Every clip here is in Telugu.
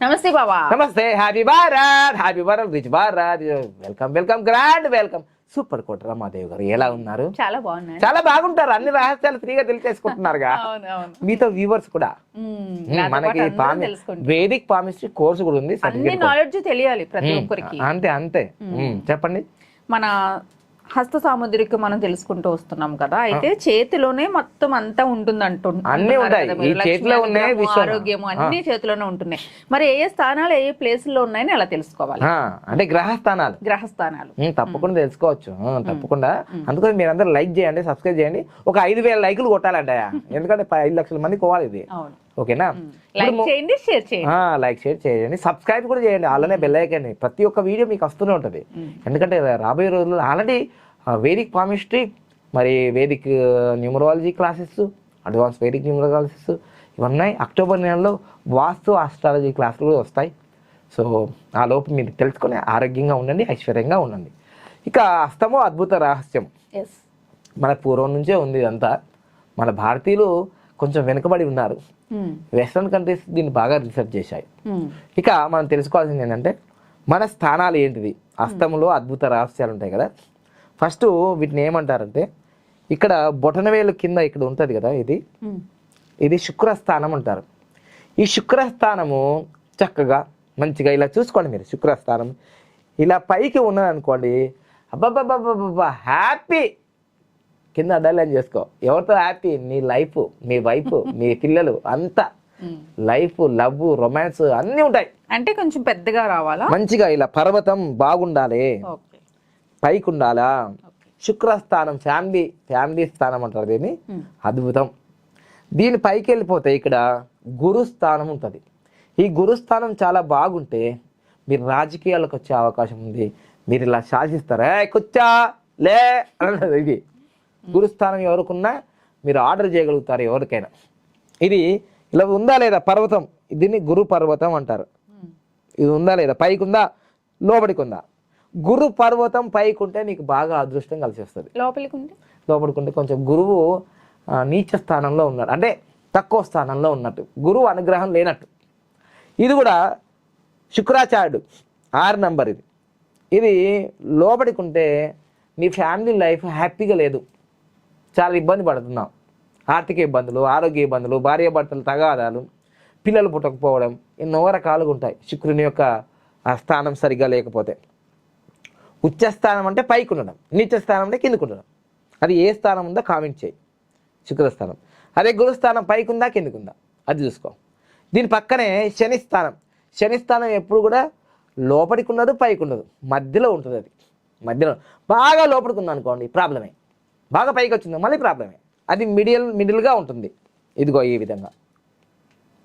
నమస్తే బాబా. నమస్తే happy Bharat happy Bharat rich Bharat welcome welcome grand welcome super Kota Ramadevi garu ఎలా ఉన్నారు? చాలా బాగున్నాయి చాలా బాగుంటారు అన్ని రహస్యాలు ఫ్రీగా అవును మీతో వ్యూవర్స్ కూడా. మనకి. వేదిక్ పామిస్ట్రీ కోర్సు కూడా ఉంది. నాలెడ్జ్ తెలియాలి ప్రతి ఒక్కరికి. అంతే అంతే. చెప్పండి. మన హస్త సాముద్రిక మనం తెలుసుకుంటూ వస్తున్నాం కదా. అయితే చేతిలోనే మొత్తం అంతా ఉంటుంది అంటూ అన్నీ ఉంటాయి. ఈ చేతిలో ఉన్నాయి, విశ్వం. ఆరోగ్యము అన్ని చేతిలోనే ఉంటున్నాయి. మరి ఏ ఏ స్థానాలు ఏ ఏ ప్లేసుల్లో ఉన్నాయని అలా తెలుసుకోవాలి. అంటే గ్రహ స్థానాలు గ్రహ స్థానాలు మ్మ్, తప్పకుండా తెలుసుకోవచ్చు తప్పకుండా. అందుకని మీరందరూ లైక్ చేయండి సబ్స్క్రైబ్ చేయండి. ఒక ఐదు వేల లైకులు కొట్టాలంట ఎందుకంటే ఐదు లక్షల మంది కోవాలి ఇది. అవును. ఓకేనా? లైక్ చేయండి షేర్ చేయండి. లైక్ షేర్ చేయండి. సబ్స్క్రైబ్ కూడా చేయండి. అలానే బెల్ ఐకాన్ ప్రతి ఒక్క వీడియో మీకు వస్తూనే ఉంటుంది. ఎందుకంటే రాబోయే రోజుల్లో ఆల్రెడీ వేదిక్ పామిస్ట్రీ మరి Vedic numerology classes advance Vedic numerologies ఇవన్నీ అక్టోబర్ నెలలో వాస్తు ఆస్ట్రాలజీ క్లాసులు కూడా వస్తాయి. సో ఆ లోపు మీరు తెలుసుకొని ఆరోగ్యంగా ఉండండి ఐశ్వర్యంగా ఉండండి. ఇక అస్తమో అద్భుత రహస్యం. మన పూర్వం నుంచే ఉంది ఇదంతా. మన భారతీయులు కొంచెం వెనుకబడి ఉన్నారు. వెస్ట్రన్ కంట్రీస్ దీన్ని బాగా రీసెర్చ్ చేశాయి. ఇక మనం తెలుసుకోవాల్సింది ఏంటంటే మన స్థానాలు ఏంటిది అస్తములో అద్భుత రహస్యాలు ఉంటాయి కదా. ఫస్ట్ వీటిని ఏమంటారంటే ఇక్కడ బొటనవేలు కింద ఇక్కడ ఉంటుంది కదా ఇది. ఇది శుక్రస్థానం అంటారు. ఈ శుక్రస్థానము చక్కగా మంచిగా ఇలా చూసుకోండి మీరు శుక్రస్థానం. ఇలా పైకి ఉన్నది అనుకోండి అబ్బాబ్బాబ్బాబ్బా హ్యాపీ! కింద అండర్లైన్ చేసుకో. ఎవరితో హ్యాపీ నీ లైఫ్ మీ వైఫ్ మీ పిల్లలు అంతా. లైఫ్ లవ్ రొమాన్స్ అన్నీ ఉంటాయి. అంటే కొంచెం పెద్దగా రావాలా? మంచిగా ఇలా పర్వతం బాగుండాలి. పైకి ఉండాలా శుక్రస్థానం ఫ్యామిలీ ఫ్యామిలీ స్థానం అంటారు దీన్ని. అద్భుతం. దీని పైకి వెళ్ళిపోతే ఇక్కడ గురుస్థానం ఉంటుంది. ఈ గురుస్థానం చాలా బాగుంటే మీరు రాజకీయాలకు వచ్చే అవకాశం ఉంది. మీరు ఇలా శాసిస్తారు? ఏ కూర్చా లే అన్నది ఇది. గురుస్థానం ఎవరికున్నా మీరు ఆర్డర్ చేయగలుగుతారు ఎవరికైనా. ఇది ఇలా ఉందా లేదా పర్వతం? దీన్ని గురు పర్వతం అంటారు ఇది ఉందా లేదా? పైకి ఉందా లోపలికి ఉందా గురు పర్వతం పైకి ఉంటే నీకు బాగా అదృష్టం కలిసి వస్తుంది. లోపలికి ఉంది లోపలికి కొంచెం గురువు నీచ స్థానంలో ఉన్నాడు. అంటే తక్కువ స్థానంలో ఉన్నట్టు. గురువు అనుగ్రహం లేనట్టు. ఇది కూడా శుక్రాచార్యుడు. ఆరు నంబర్ ఇది. ఇది లోపలికి ఉంటే నీ ఫ్యామిలీ లైఫ్ హ్యాపీగా లేదు. చాలా ఇబ్బంది పడుతున్నాం. ఆర్థిక ఇబ్బందులు ఆరోగ్య ఇబ్బందులు భార్యాభర్తలు తగాదాలు పిల్లలు పుట్టకపోవడం ఎన్నో రకాలుగా ఉంటాయి. శుక్రుని యొక్క స్థానం సరిగ్గా లేకపోతే. ఉచ్చస్థానం అంటే పైకి ఉండడం నీచ అంటే కిందకు ఉండడం. అది ఏ స్థానం ఉందో కామెంట్ చేయి. శుక్రస్థానం అదే గురుస్థానం పైకి ఉందా కిందకు ఉందా? అది చూసుకో. దీని పక్కనే శని స్థానం. శని స్థానం ఎప్పుడు కూడా లోపలికి ఉండదు పైకి ఉండదు. మధ్యలో ఉంటుంది అది. మధ్యలో బాగా లోపలికి ఉందనుకోండి ప్రాబ్లమే. బాగా పైకి వచ్చింది. మళ్ళీ ప్రాబ్లమే. అది మిడిల్ మిడిల్గా ఉంటుంది. ఇదిగో ఈ విధంగా.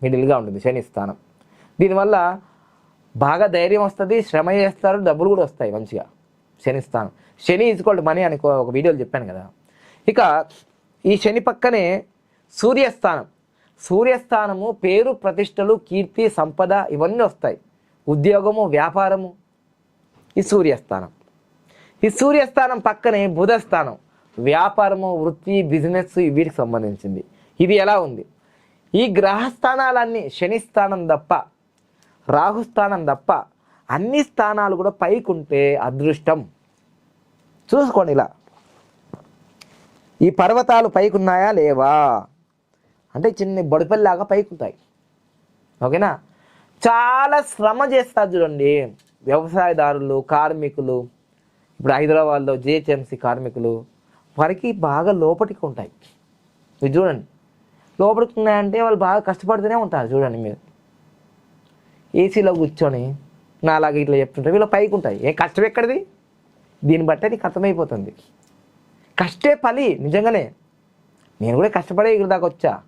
మిడిల్గా ఉంటుంది. శని స్థానం. దీనివల్ల బాగా ధైర్యం వస్తుంది శ్రమ చేస్తారు డబ్బులు కూడా వస్తాయి మంచిగా. శని స్థానం. శని ఈజ్కోల్డ్ మనీ అని ఒక- ఒక వీడియోలో చెప్పాను కదా. ఇక ఈ శని పక్కనే సూర్యస్థానం. సూర్యస్థానము పేరు ప్రతిష్టలు కీర్తి సంపద ఇవన్నీ వస్తాయి. ఉద్యోగము వ్యాపారము. ఈ సూర్యస్థానం. ఈ సూర్యస్థానం పక్కనే బుధస్థానం. వ్యాపారము వృత్తి బిజినెస్ వీటికి సంబంధించింది. ఇది ఎలా ఉంది? ఈ గ్రహస్థానాలన్నీ శని స్థానం తప్ప రాహుస్థానం తప్ప అన్ని స్థానాలు కూడా పైకి ఉంటే అదృష్టం. చూసుకోండి ఇలా. ఈ పర్వతాలు పైకున్నాయా? లేవా? అంటే చిన్న బొడిపల్లిలాగా పైకుంటాయి. ఓకేనా? చాలా శ్రమ చేస్తారు చూడండి. వ్యవసాయదారులు కార్మికులు ఇప్పుడు హైదరాబాద్లో జిహెచ్ఎంసీ కార్మికులు వారికి బాగా లోపలికి ఉంటాయి. మీరు చూడండి. లోపలికి ఉన్నాయంటే వాళ్ళు బాగా కష్టపడుతూనే ఉంటారు చూడండి మీరు. ఏసీలో కూర్చొని నాలాగా ఇట్లా చెప్తుంటే వీళ్ళు పైకి ఉంటాయి. ఏ కష్టం ఎక్కడిది? దీన్ని బట్టి నీకు అర్థమైపోతుంది. కష్టే పలి నిజంగానే. నేను కూడా కష్టపడే ఇక్కడ దాకా వచ్చా.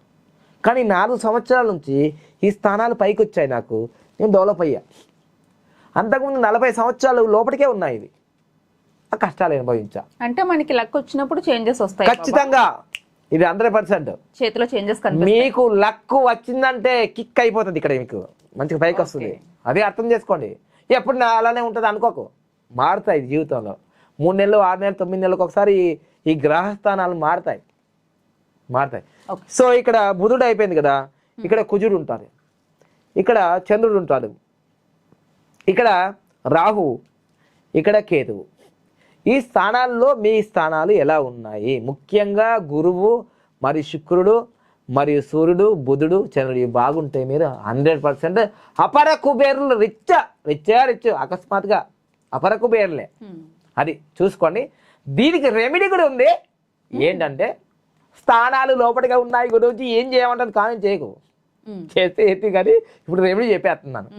కానీ నాలుగు సంవత్సరాల నుంచి ఈ స్థానాలు పైకి వచ్చాయి నాకు. నేను డెవలప్ అయ్యా. అంతకుముందు నలభై సంవత్సరాలు లోపలికే ఉన్నాయి ఇవి. ఆ కష్టాలు అనుభవించా. అంటే మనకి లక్ వచ్చినప్పుడు చేంజెస్ వస్తాయి. ఖచ్చితంగా. ఇది హండ్రెడ్ పర్సెంట్. చేతిలో చేంజెస్ మీకు లక్ వచ్చిందంటే కిక్ అయిపోతుంది ఇక్కడ మీకు. మంచిగా పైకి వస్తుంది. అదే అర్థం చేసుకోండి. ఎప్పుడు అలానే ఉంటుంది అనుకోకు. మారుతాయి జీవితంలో. మూడు నెలలు ఆరు నెలలు తొమ్మిది నెలలకు ఒకసారి ఈ- గ్రహస్థానాలు మారుతాయి. మారుతాయి. సో ఇక్కడ బుధుడు అయిపోయింది కదా. ఇక్కడ కుజుడు ఉంటారు ఇక్కడ చంద్రుడు ఉంటాడు. ఇక్కడ రాహు ఇక్కడ కేతువు. ఈ స్థానాల్లో మీ స్థానాలు ఎలా ఉన్నాయి? ముఖ్యంగా గురువు మరియు శుక్రుడు మరియు సూర్యుడు బుధుడు చంద్రుడు ఇవి బాగుంటే మీరు హండ్రెడ్ పర్సెంట్ అపర కుబేరులు రిచ్చ రిచ్చా రిచ్ అకస్మాత్తుగా అపర కుబేరులే. అది చూసుకోండి. దీనికి రెమెడీ కూడా ఉంది. ఏంటంటే స్థానాలు లోపలిగా ఉన్నాయి గురించి ఏం చేయమంటారు కామెంట్ చేయకు. చేస్తే ఎత్తి కానీ ఇప్పుడు రెమెడీ చెప్పేస్తున్నాను.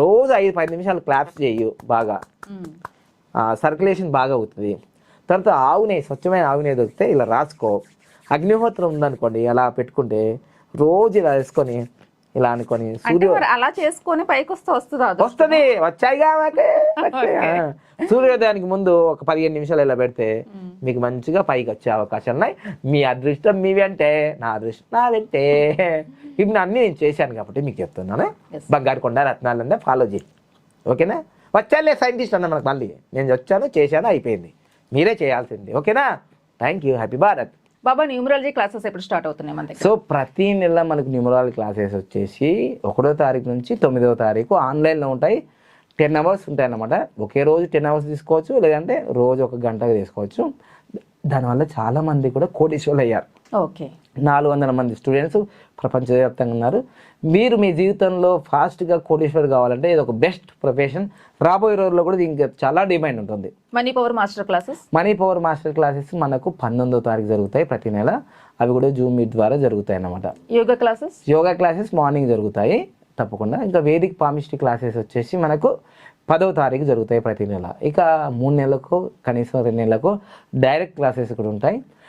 రోజు ఐదు పది నిమిషాలు క్లాప్స్ చేయు బాగా. సర్క్యులేషన్ బాగా అవుతుంది. తర్వాత ఆవు నెయ్యి స్వచ్ఛమైన ఆవు నెయ్యి దొరికితే ఇలా రాసుకో. అగ్నిహోత్రం ఉందనుకోండి అలా పెట్టుకుంటే రోజు ఇలా వేసుకొని ఇలా అనుకొని అంటే అలా చేసుకొని పైకి వస్తే వస్తుందా? వస్తుంది వచ్చాయి. ఆ. సూర్యోదయానికి ముందు ఒక పదిహేను నిమిషాలు ఇలా పెడితే మీకు మంచిగా పైకి వచ్చే అవకాశాలు ఉన్నాయి. మీ అదృష్టం మీ వెంటే నా అదృష్టం నా వెంటే ఇప్పుడు అన్ని నేను చేశాను కాబట్టి మీకు చెప్తున్నాను. బంగారు కొండ రత్నాలన్నీ ఫాలో చేయి. ఓకేనా? వచ్చాలే సైంటిస్ట్ అన్న మనకు మళ్ళీ. నేను వచ్చాను చేశాను అయిపోయింది. మీరే చేయాల్సింది. ఓకేనా? Thank you happy Bharat Baba numerology classes ఎప్పుడు స్టార్ట్ అవుతున్నాయి మన దగ్గర? సో ప్రతి నెల మనకు న్యూమరాల్ క్లాసెస్ వచ్చేసి ఒకటో తారీఖు నుంచి తొమ్మిదవ తారీఖు ఆన్లైన్లో ఉంటాయి. టెన్ అవర్స్ ఉంటాయి అన్నమాట ఒకే రోజు టెన్ అవర్స్ తీసుకోవచ్చు లేదంటే రోజు ఒక గంట తీసుకోవచ్చు. దానివల్ల చాలా మంది కూడా కోటీశ్వరులు అయ్యారు ఓకే. నాలుగు వందల మంది స్టూడెంట్స్ ప్రపంచవ్యాప్తంగా ఉన్నారు. మీరు మీ జీవితంలో ఫాస్ట్గా కోటీశ్వర్ కావాలంటే ఇది ఒక బెస్ట్ ప్రొఫెషన్. రాబోయే రోజుల్లో కూడా దీనికి చాలా డిమాండ్ ఉంటుంది. Money power master classes? Money power master classes మనకు పంతొమ్మిదో తారీఖు జరుగుతాయి ప్రతి నెల. అవి కూడా జూమ్ మీట్ ద్వారా జరుగుతాయి అన్నమాట. Yoga classes? Yoga classes morning జరుగుతాయి. తప్పకుండా. ఇంకా వేదిక్ పామిస్ట్రీ క్లాసెస్ వచ్చేసి మనకు పదవ తారీఖు జరుగుతాయి ప్రతి నెల. ఇక మూడు నెలలకు కనీసం రెండు నెలలకు డైరెక్ట్ క్లాసెస్ కూడా ఉంటాయి.